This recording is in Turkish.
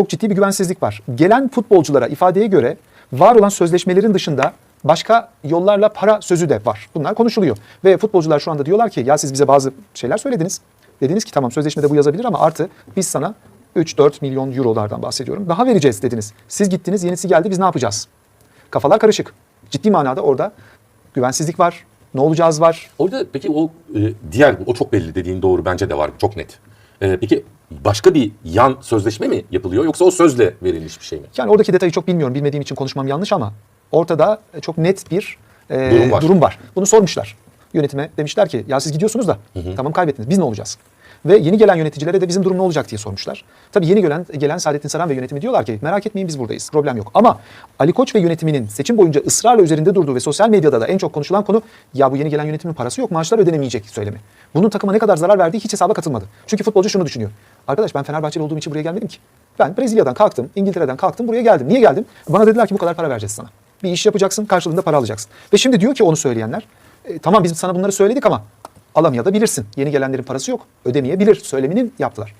çok ciddi bir güvensizlik var. Gelen futbolculara ifadeye göre var olan sözleşmelerin dışında başka yollarla para sözü de var. Bunlar konuşuluyor. Ve futbolcular şu anda diyorlar ki ya siz bize bazı şeyler söylediniz. Dediniz ki tamam sözleşmede bu yazabilir ama artı biz sana 3-4 milyon eurolardan bahsediyorum. Daha vereceğiz dediniz. Siz gittiniz yenisi geldi biz ne yapacağız? Kafalar karışık. Ciddi manada orada güvensizlik var. Ne olacağız var. Orada peki o e, diğer o çok belli dediğin doğru bence de var çok net. E, peki başka bir yan sözleşme mi yapılıyor yoksa o sözle verilmiş bir şey mi? Yani oradaki detayı çok bilmiyorum. Bilmediğim için konuşmam yanlış ama ortada çok net bir e, Durum var. durum var. Bunu sormuşlar. Yönetime demişler ki ya siz gidiyorsunuz da tamam kaybettiniz biz ne olacağız? Ve yeni gelen yöneticilere de bizim durum ne olacak diye sormuşlar. Tabii yeni gelen, gelen Saadettin Saran ve yönetimi diyorlar ki merak etmeyin biz buradayız. Problem yok. Ama Ali Koç ve yönetiminin seçim boyunca ısrarla üzerinde durduğu ve sosyal medyada da en çok konuşulan konu ya bu yeni gelen yönetimin parası yok maaşlar ödenemeyecek söylemi. Bunun takıma ne kadar zarar verdiği hiç hesaba katılmadı. Çünkü futbolcu şunu düşünüyor. Arkadaş ben Fenerbahçeli olduğum için buraya gelmedim ki. Ben Brezilya'dan kalktım, İngiltere'den kalktım buraya geldim. Niye geldim? Bana dediler ki bu kadar para vereceğiz sana. Bir iş yapacaksın karşılığında para alacaksın. Ve şimdi diyor ki onu söyleyenler "E, tamam biz sana bunları söyledik ama alamayabilirsin. Yeni gelenlerin parası yok. Ödemeyebilir söyleminin yaptılar.